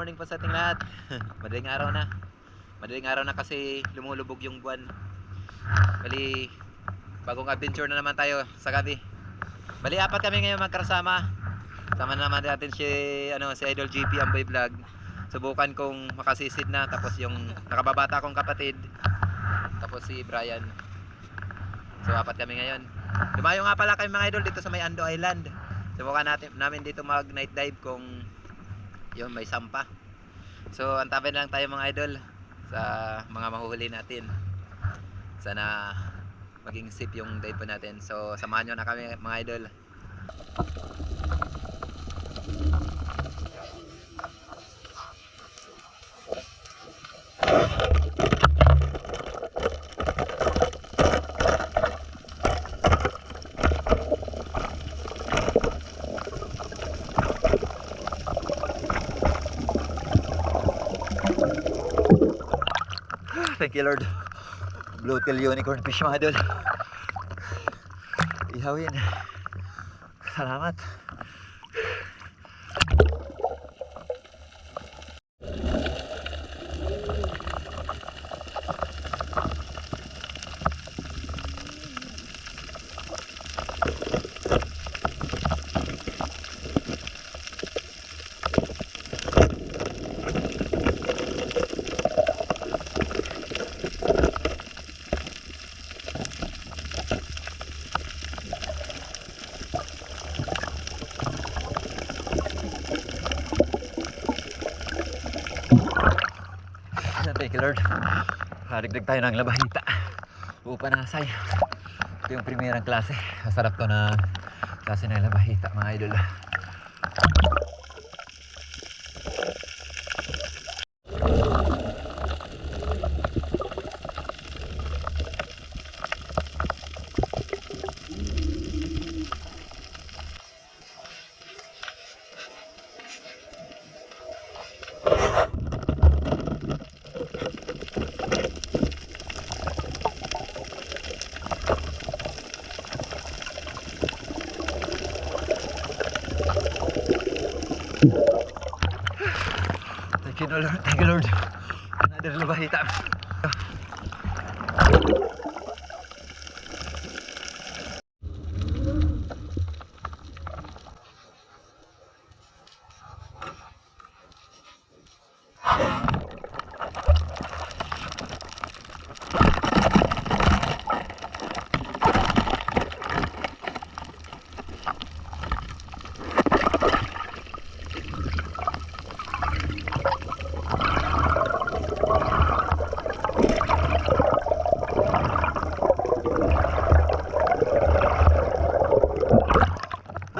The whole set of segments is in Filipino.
morning po sa ating lahat. Madaling araw na. Madaling araw na kasi lumulubog yung buwan. Bali, bagong adventure na naman tayo sa gabi. Bali, apat kami ngayon magkasama. Sama na naman natin si, ano, si Idol GP Amboy Vlog. Subukan kong makasisid na. Tapos yung nakababata kong kapatid. Tapos si Brian. So, apat kami ngayon. Lumayo nga pala kami mga idol dito sa may Ando Island. Subukan natin, namin dito mag night dive kung yun may sampa. So, antabayan lang tayo mga idol sa mga mahuhuli natin. Sana maging safe yung dive po natin. So, samahan nyo na kami mga idol. You Lord. Blue tail unicorn fish mga idol. Ihawin. Salamat. Thank you Lord. Harigdag tayo ng labahita. Upanasay. Ito yung primerang klase. Masarap to na klase ng labahita mga idol. Thank you Lord. Thank you Lord. Another labahita.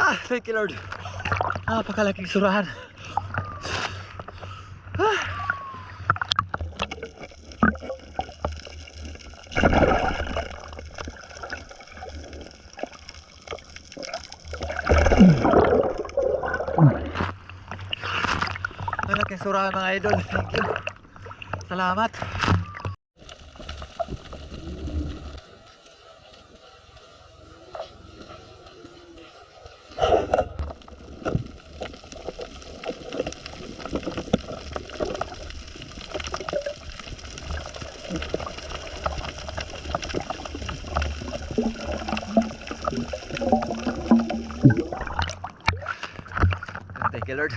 Ah, thank you Lord. Napakalaking surahan. Ah. Malaking surahan mga idol. Thank you. Salamat. Thank you Lord.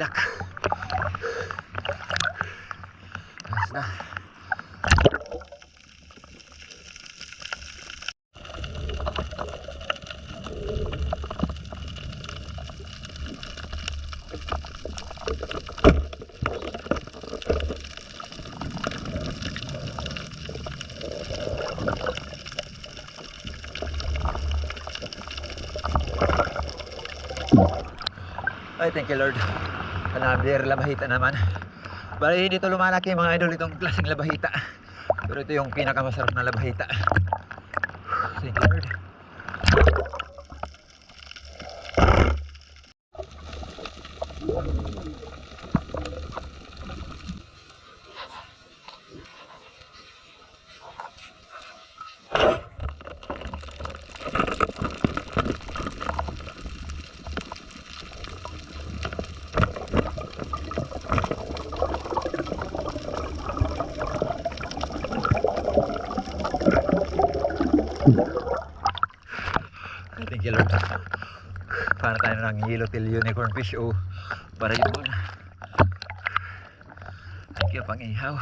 Naragdag tayo ng ilak. Ayos na. Ay, thank you Lord. Another labahita naman. Bali, hindi ito lumalaki mga idol itong klaseng labahita. Pero ito yung pinakamasarap na labahita. Ng yellowtail unicorn fish o para yun. Thank you, pang ihaw.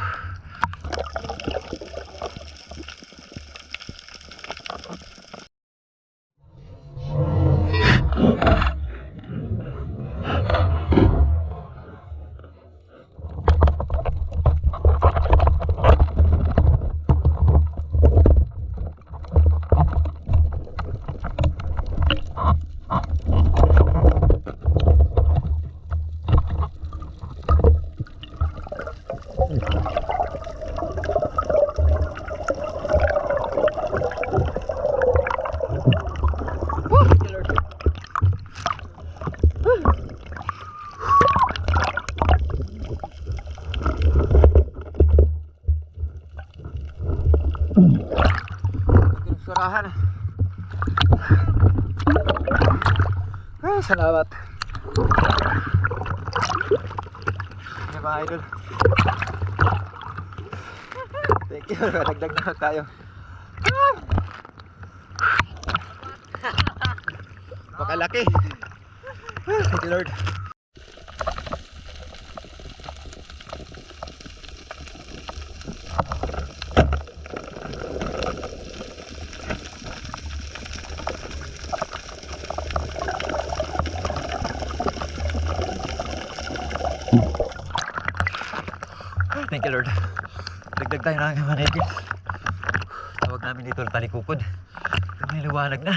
Surahan. Ay, salamat. Ano mga idol? Thank you. Dagdag na tayo. Pakalaki. Thank you, Lord. You, Lord. Dagdag tayo ng manigit. Tawag namin dito talikukod. Lumiliwanag na.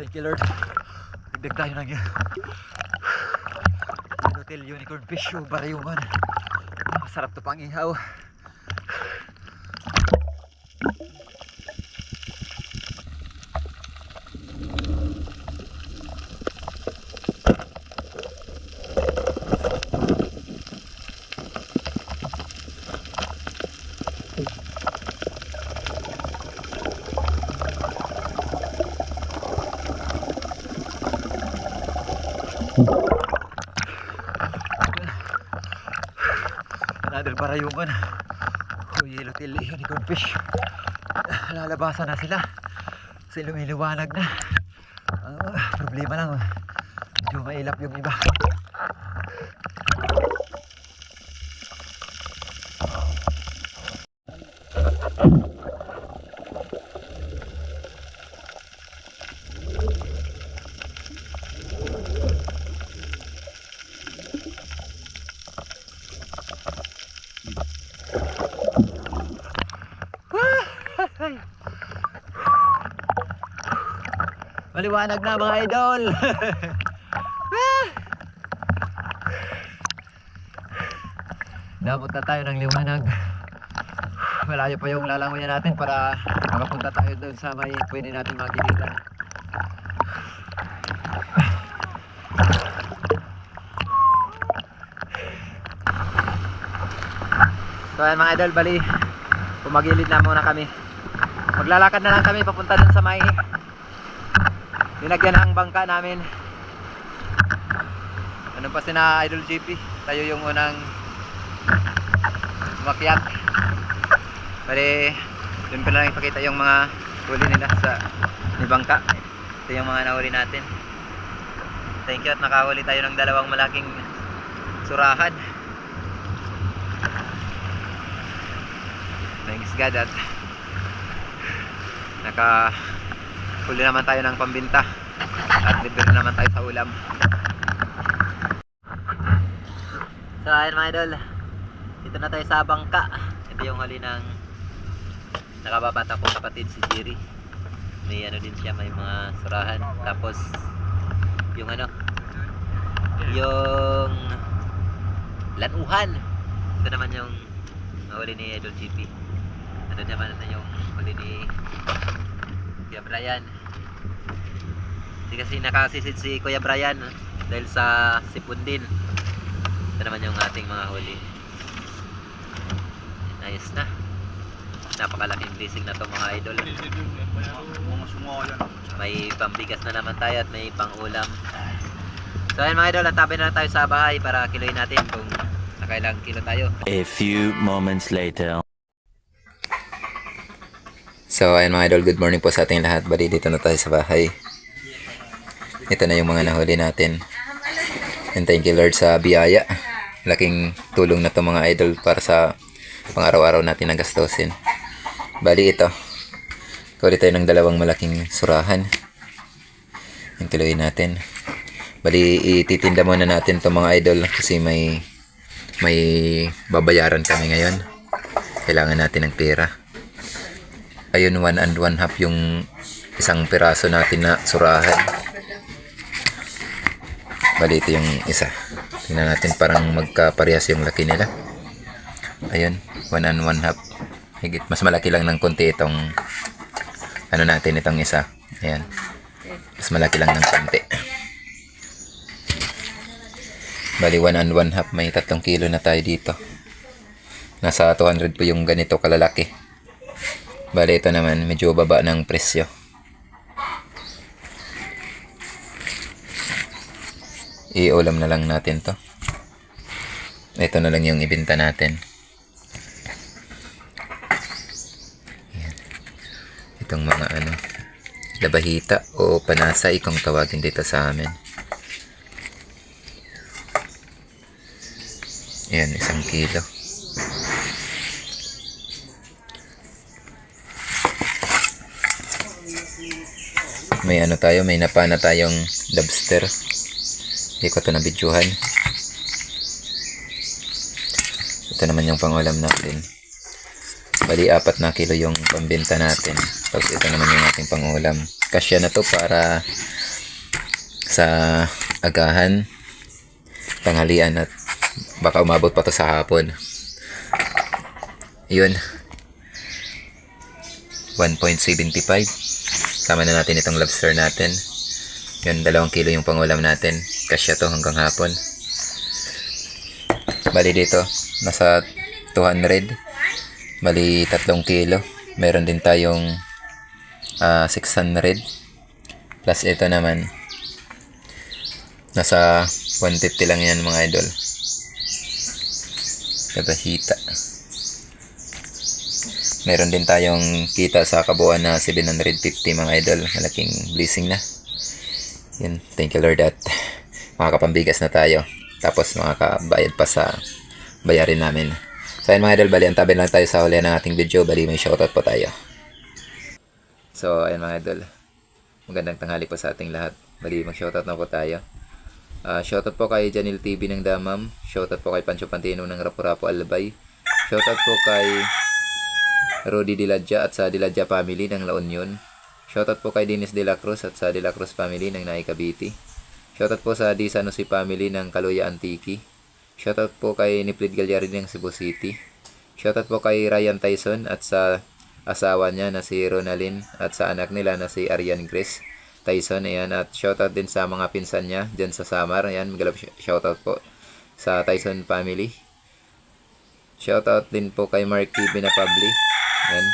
Thank you, Lord. Dagdag tayo ng Hotel Unicorn Fish o Barayungan. Masarap to pang ihaw. Another Barayungan. O Yellowtail Unicorn Fish. Lalabasan na sila. Kasi lumiliwanag na. Ah, problema lang. Medyo mailap yung iba. Maliwanag na mga idol. Dapat na tayo ng liwanag. Malayo pa yung lalangoyan natin para makapunta tayo doon sa may pwede natin makikita. So ayan mga idol, bali pumagilid na muna kami. Maglalakad na lang kami papunta dun sa may Linagyan ang bangka namin. Ano pa sina Idol JP? Tayo yung unang umakyat. Bali, dun na lang ipakita yung mga huli nila sa ni bangka. Ito yung mga nahuli natin. Thank you at nakahuli tayo ng dalawang malaking surahan. Thanks God at naka huli naman tayo ng pambinta. At libre naman tayo sa ulam. So ayun mga idol. Dito na tayo sa bangka. Ito yung huli ng nakababata kong kapatid si Jerry. May ano din siya may mga surahan. Tapos yung ano yung lanuhan. Ito naman yung huli ni Idol GP ano naman na yung huli ni Kuya Brian Hindi kasi nakasisid si Kuya Brian ah, dahil sa sipon din Ito naman yung ating mga huli. Ayos na. Napakalaking blessing na to mga idol. May pambigas na naman tayo at may pang-ulam. So ayun mga idol, antabi na lang tayo sa bahay para kiloin natin kung nakailang kilo tayo. A few moments later. So ayun mga idol, good morning po sa ating lahat. Bali dito na tayo sa bahay. Ito na yung mga nahuli natin. And thank you Lord sa biyaya. Laking tulong na to mga idol para sa pang araw-araw natin na gastusin. Bali ito. Kuli tayo ng dalawang malaking surahan. Yung tuloy natin. Bali ititinda muna natin to mga idol kasi may may babayaran kami ngayon. Kailangan natin ng pera. Ayun, one and one half yung isang piraso natin na surahan. Bali ito yung isa. Tingnan natin parang magkaparehas yung laki nila. Ayun, one and one half. Higit, mas malaki lang ng konti itong ano natin itong isa. Ayan. Mas malaki lang ng konti. Bali, one and one half. May tatlong kilo na tayo dito. Nasa 200 po yung ganito kalalaki. Bali, ito naman, medyo baba ng presyo. Iulam na lang natin to. Ito na lang yung ibenta natin. Ayan. Itong mga ano, labahita o panasay kung tawagin dito sa amin. Ayan, isang kilo. May ano tayo, may napana tayong lobster. Hindi ko ito nabidyohan. Ito naman yung pangulam natin. Bali, apat na kilo yung pambenta natin. Tapos ito naman yung ating pangulam. Kasya na to para sa agahan, tanghalian at baka umabot pa to sa hapon. Yun. 1.75. Sama na natin itong lobster natin. Yun, dalawang kilo yung pangulam natin. Kasya to hanggang hapon. Bali dito, nasa 200. Bali, tatlong kilo. Meron din tayong ah, 600. Plus ito naman, nasa 150 lang yan mga idol. Kabahita. Meron din tayong kita sa kabuuan na 750 mga idol. Malaking blessing na. Yun, thank you Lord at makakapambigas na tayo. Tapos makakabayad pa sa bayarin namin. So ayun mga idol, bali ang tabi lang tayo sa huli ng ating video. Bali may shoutout po tayo. So ayun mga idol, magandang tanghali po sa ating lahat. Bali mag shoutout na po tayo. Ah, shoutout po kay Janil TV ng Damam. Shoutout po kay Pancho Pantino ng Rapu-Rapu Albay. Shoutout po kay Rudy Diladja at sa Diladja family ng La Union. Shoutout po kay Dennis De La Cruz at sa De La Cruz family ng Naay Cavite. Shoutout po sa Di Sanusi family ng Kaluya Antiki. Shoutout po kay Niplid Galyarin ng Cebu City. Shoutout po kay Ryan Tyson at sa asawa niya na si Ronalyn at sa anak nila na si Arian Grace Tyson. Ayan. At shoutout din sa mga pinsan niya dyan sa Samar. Ayan. Magalap shoutout po sa Tyson family. Shoutout din po kay Marky Binapabli. Ayan.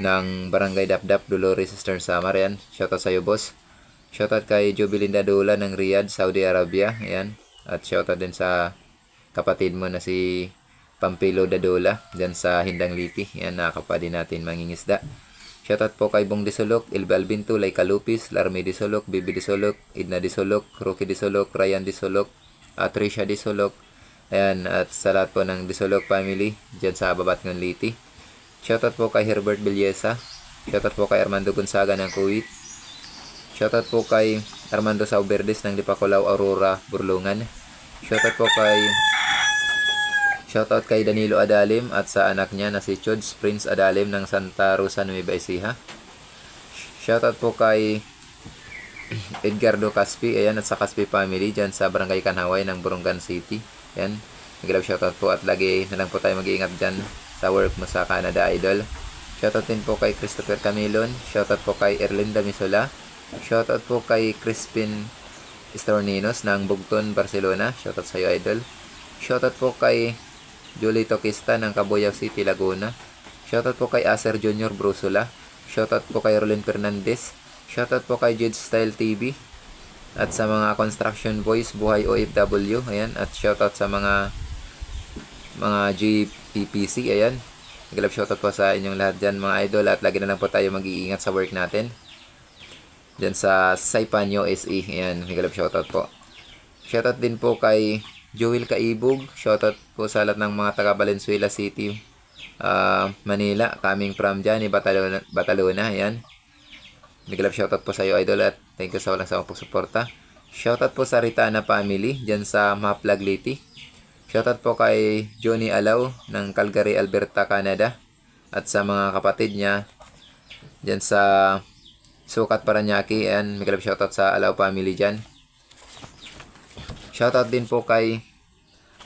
Ng Barangay Dapdap, Dolores Eastern Samar. Ayan. Shoutout sa iyo, boss. Shoutout kay Jubilinda Dula ng Riyadh, Saudi Arabia. Ayan. At shoutout din sa kapatid mo na si Pampilo Dadola dyan sa Hindang Lipi. Yan, nakakapadi natin mangingisda. Shoutout po kay Bong Disolok, Ilbe Albinto, Lay Kalupis, Larmi Disolok, Bibi Disolok, Idna Disolok, Rocky Disolok, Ryan Disolok, at Trisha Disolok. Ayan, at sa lahat po ng Disolok family dyan sa Babatngon Liti. Shoutout po kay Herbert Villesa. Shoutout po kay Armando Gonzaga ng Kuwait. Shoutout po kay Armando Sauberdes ng Lipacolaw, Aurora, Burlungan. Shoutout po kay Shoutout kay Danilo Adalim at sa anak niya na si Chods Prince Adalim ng Santa Rosa, Nueva Ecija. Shoutout po kay Edgardo Caspi, ayan, at sa Caspi family dyan sa Barangay Kanaway ng Burungan City. Ayan, nag-love shoutout po at lagi na lang po tayo mag-iingat dyan sa work mo sa Canada Idol. Shoutout din po kay Christopher Camilon. Shoutout po kay Erlinda Misola. Shoutout po kay Crispin Storninos ng Bugton, Barcelona. Shoutout sa iyo, Idol. Shoutout po kay Julie Tokista ng Cabuyao City, Laguna. Shoutout po kay Acer Junior Brusula. Shoutout po kay Rolin Fernandez. Shoutout po kay Jed Style TV. At sa mga construction boys, buhay OFW. Ayan. At shoutout sa mga mga GPPC. Ayan. Nagalap shoutout po sa inyong lahat dyan mga idol. At lagi na lang po tayo mag-iingat sa work natin. Dyan sa Saipan SE. Ayan. Nagalap shoutout po. Shoutout din po kay Joel Kaibog. Shoutout po sa lahat ng mga taga Valenzuela City, ah, Manila. Coming from dyan, Batalona, Batalona. Ayan. Love shoutout po sa iyo, idol. At thank you sa walang sawang pagsuporta. Shoutout po sa Ritana family, dyan sa Maplag Liti. Shoutout po kay Johnny Alaw ng Calgary, Alberta, Canada. At sa mga kapatid niya, dyan sa Sukat Paranaque. Ayan, big love shoutout sa Alaw family dyan. Shoutout din po kay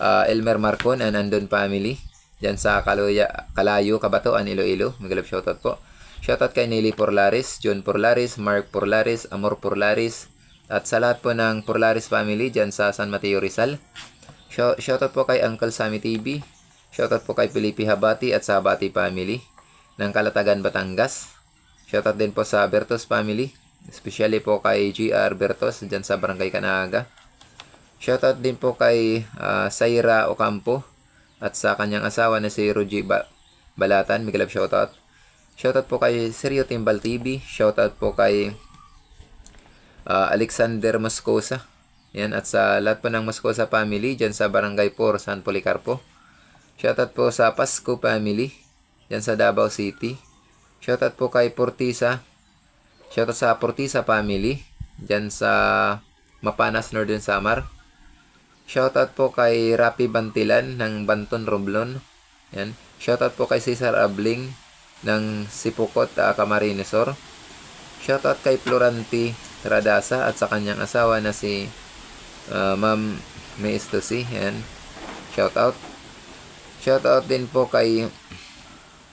ah, Elmer Marcon and Andon family. Diyan sa Kaluya, Kalayo, Kabatuan, Iloilo. Magalap shoutout po. Shoutout kay Nelly Porlaris, John Porlaris, Mark Porlaris, Amor Porlaris. At sa lahat po ng Porlaris family diyan sa San Mateo Rizal. Shou- Shoutout po kay Uncle Sammy TV. Shoutout po kay Felipe Habati at sa Habati family ng Kalatagan, Batangas. Shoutout din po sa Bertos family. Especially po kay GR Bertos diyan sa Barangay Canaga. Shoutout din po kay ah, Saira Ocampo at sa kanyang asawa na si Ruji ba- Balatan. Migalab shoutout. Shoutout po kay Sergio Timbal TV. Shoutout po kay ah, Alexander Moscosa. Yan, at sa lahat po ng Moscosa family dyan sa Barangay 4, San Policarpo. Shoutout po sa Pasco family dyan sa Davao City. Shoutout po kay Portisa. Shoutout sa Portisa family dyan sa Mapanas, Northern Samar. Shoutout po kay Rapi Bantilan ng Banton Romblon. Yan. Shoutout po kay Cesar Abling ng Sipukot, uh, Camarinesor. Shoutout kay Floranti Radasa at sa kanyang asawa na si uh, Ma'am May Estosi. Yan. Shoutout. Shoutout din po kay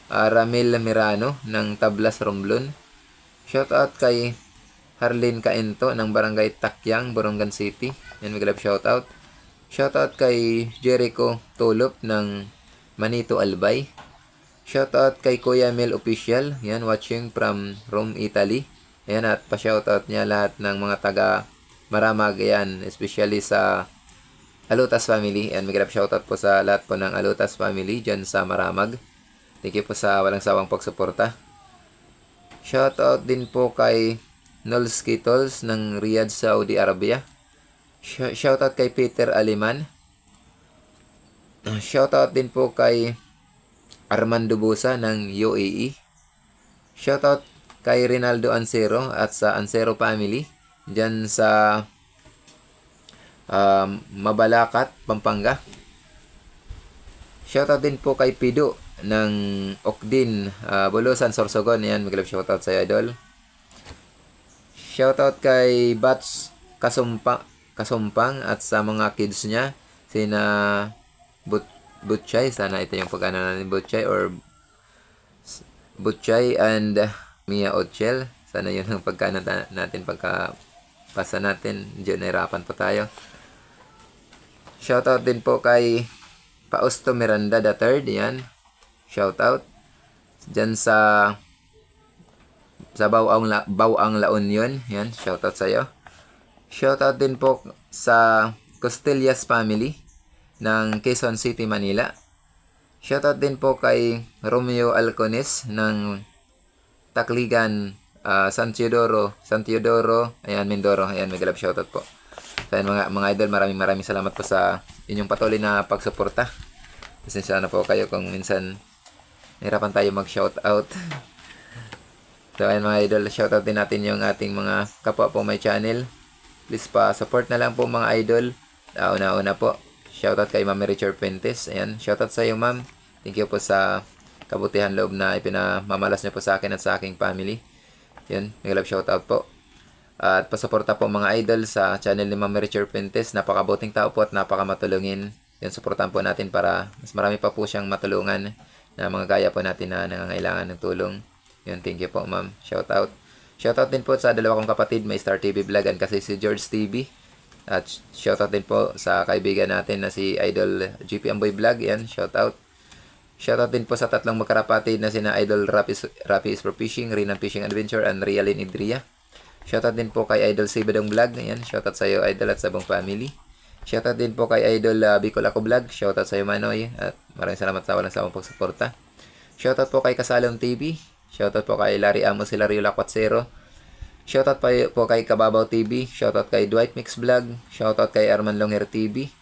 uh, Ramil Mirano ng Tablas Romblon. Shoutout kay Harlin Kaento ng Barangay Takyang, Borongan City. Yan, maglab shoutout. Shoutout kay Jericho Tulop ng Manito Albay. Shoutout kay Kuya Mel Official. Yan, watching from Rome, Italy. Ayan, at pa-shoutout niya lahat ng mga taga Maramag. Ayan, especially sa Alutas family. Ayan, may shoutout po sa lahat po ng Alutas family dyan sa Maramag. Thank you po sa walang sawang pagsuporta. Shoutout din po kay Nols Kittles ng Riyadh, Saudi Arabia. Sh- Shoutout kay Peter Aliman. Shoutout din po kay Armando Busa ng UAE. Shoutout kay Rinaldo Ansero at sa Ansero family dyan sa um, Mabalacat, Pampanga. Shoutout din po kay Pido ng Okdin, uh, Bulusan, Sorsogon. Yan, maglab shoutout sa idol. Shoutout kay Bats Kasumpa, Kasumpang at sa mga kids niya. Sina But, Butchay. Sana ito yung pag-ano na ni Butchay or Butchay and uh, Mia Ochel. Sana yun ang pagkano na- natin pagka pasa natin. Medyo nahirapan po tayo. Shoutout din po kay Pausto Miranda III. Yan. Shoutout. Diyan sa sa Bawang La, Bawang La Union. Yan, shoutout sa iyo. Shoutout din po sa Costillas family ng Quezon City, Manila. Shoutout din po kay Romeo Alcones ng Takligan, ah, San Teodoro, San Teodoro, ayan, Mindoro. Ayan, may galap shoutout po. So, ayan, mga, mga idol, maraming maraming salamat po sa inyong patuloy na pagsuporta. Pasensya na po kayo kung minsan nahirapan tayo mag-shoutout. So, ayan mga idol, shoutout din natin yung ating mga kapwa po may channel. Please pa, support na lang po mga idol. Uh, una-una po, shoutout kay Ma'am Richard Pentes. Ayan, shoutout sa iyo ma'am. Thank you po sa kabutihan loob na ipinamamalas niyo po sa akin at sa aking family. Yan, may love shoutout po. At pasuporta po mga idol sa channel ni Ma'am Richard Pentes. Napakabuting tao po at napakamatulungin. Yan, suportahan po natin para mas marami pa po siyang matulungan na mga gaya po natin na nangangailangan ng tulong. Yun, thank you po ma'am. Shout out. Shout out din po sa dalawa kong kapatid, may Star TV Vlog and kasi si George TV. At shoutout din po sa kaibigan natin na si Idol GP Amboy Vlog. Yan, shoutout. Shoutout din po sa tatlong magkarapatid na sina Idol Rapi, Rapi is for Fishing, Rinan Fishing Adventure, and Rialin Idria. Shoutout din po kay Idol Sibadong Vlog. Yan, shoutout sa iyo Idol at sa buong family. Shoutout din po kay Idol uh, Bicol Ako Vlog. Shoutout sa iyo Manoy. At maraming salamat sa walang sawang pagsuporta. Shoutout po kay Kasalong TV. Shoutout po kay Larry Amos, Hilario Lacuatsero. Shoutout pa po kay Kababaw TV. Shoutout kay Dwight Mix Vlog. Shoutout kay Arman Longer TV.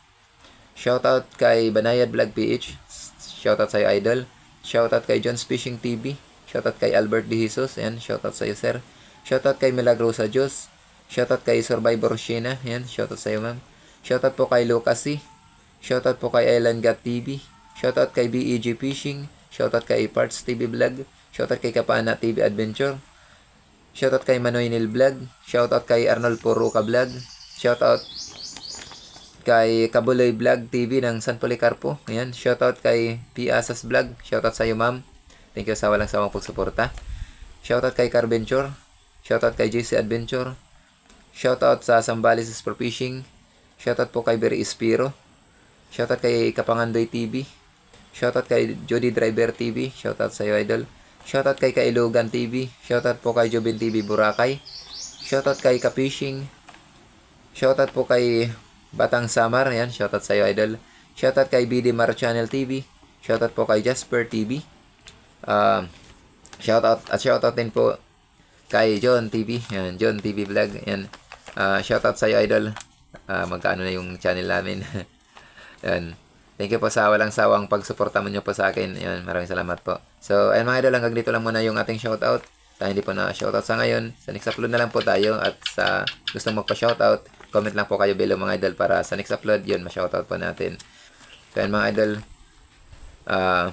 Shoutout kay Banayad Vlog PH. Shoutout sa iyo, Idol. Shoutout kay John's Fishing TV. Shoutout kay Albert De Jesus. Yan, shoutout sa iyo, sir. Shoutout kay Milagrosa Diyos. Shoutout kay Survivor Sheena. Yan, shoutout sa iyo, ma'am. Shoutout po kay Lucas C. Shoutout po kay Island Gat TV. Shoutout kay BEG Fishing. Shoutout kay Parts TV Vlog. Shoutout kay Kapana TV Adventure. Shoutout kay Manoy Nil Vlog. Shoutout kay Arnold Puruka Vlog. Shoutout kay Kabuloy Vlog TV ng San Policarpo. Ayan, shoutout kay P. Asas Vlog. Shoutout sa iyo, ma'am. Thank you sa walang sawang pagsuporta. Shoutout kay Carventure. Shoutout kay JC Adventure. Shoutout sa Sambales for Fishing. Shoutout po kay Berry Espiro. Shoutout kay Kapangandoy TV. Shoutout kay Jody Driver TV. Shoutout sa iyo, idol. Shoutout kay Kailugan TV. Shoutout po kay Jobin TV Boracay. Shoutout kay Kapishing. Shoutout po kay Batang Samar. Yan, shoutout sa iyo, idol. Shoutout kay BD Mar Channel TV. Shoutout po kay Jasper TV. Um, shoutout at shoutout din po kay John TV. Yan, John TV Vlog. Yan. Ah, shoutout sa iyo, idol. Ah, magkano na yung channel namin. Yan. Thank you po sa walang sawang pagsuporta mo nyo po sa akin. Yan, maraming salamat po. So, ayun mga idol, hanggang dito lang muna yung ating shoutout. Tayo hindi po na shoutout sa ngayon. Sa next upload na lang po tayo. At sa gusto mo pa shoutout, comment lang po kayo below mga idol para sa next upload, yun, ma-shoutout po natin. Ayun mga idol, ah,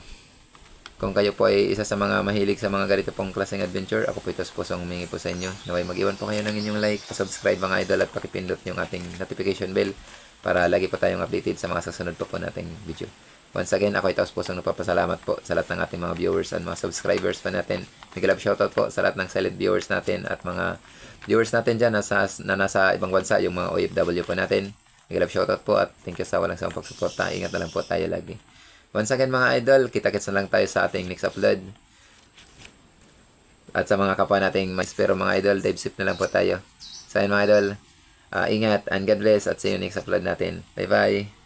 kung kayo po ay isa sa mga mahilig sa mga ganito pong klaseng adventure, ako po ito sa pusong humingi po sa inyo. Naway mag-iwan po kayo ng inyong like, subscribe mga idol at pakipindot yung ating notification bell para lagi po tayong updated sa mga susunod po po nating video. Once again, ako ito sa pusong nagpapasalamat po sa lahat ng ating mga viewers at mga subscribers pa natin. Big shoutout po sa lahat ng silent viewers natin at mga viewers natin dyan nasa, na nasa ibang bansa, yung mga OFW po natin. Big love shoutout po at thank you sa walang sawang pagsuporta. Ingat na lang po tayo lagi. Once again mga idol, kita-kits na lang tayo sa ating next upload. At sa mga kapwa nating mais pero mga idol, dive sip na lang po tayo. So ayun mga idol, ah, ingat and God bless at see you next upload natin. Bye bye!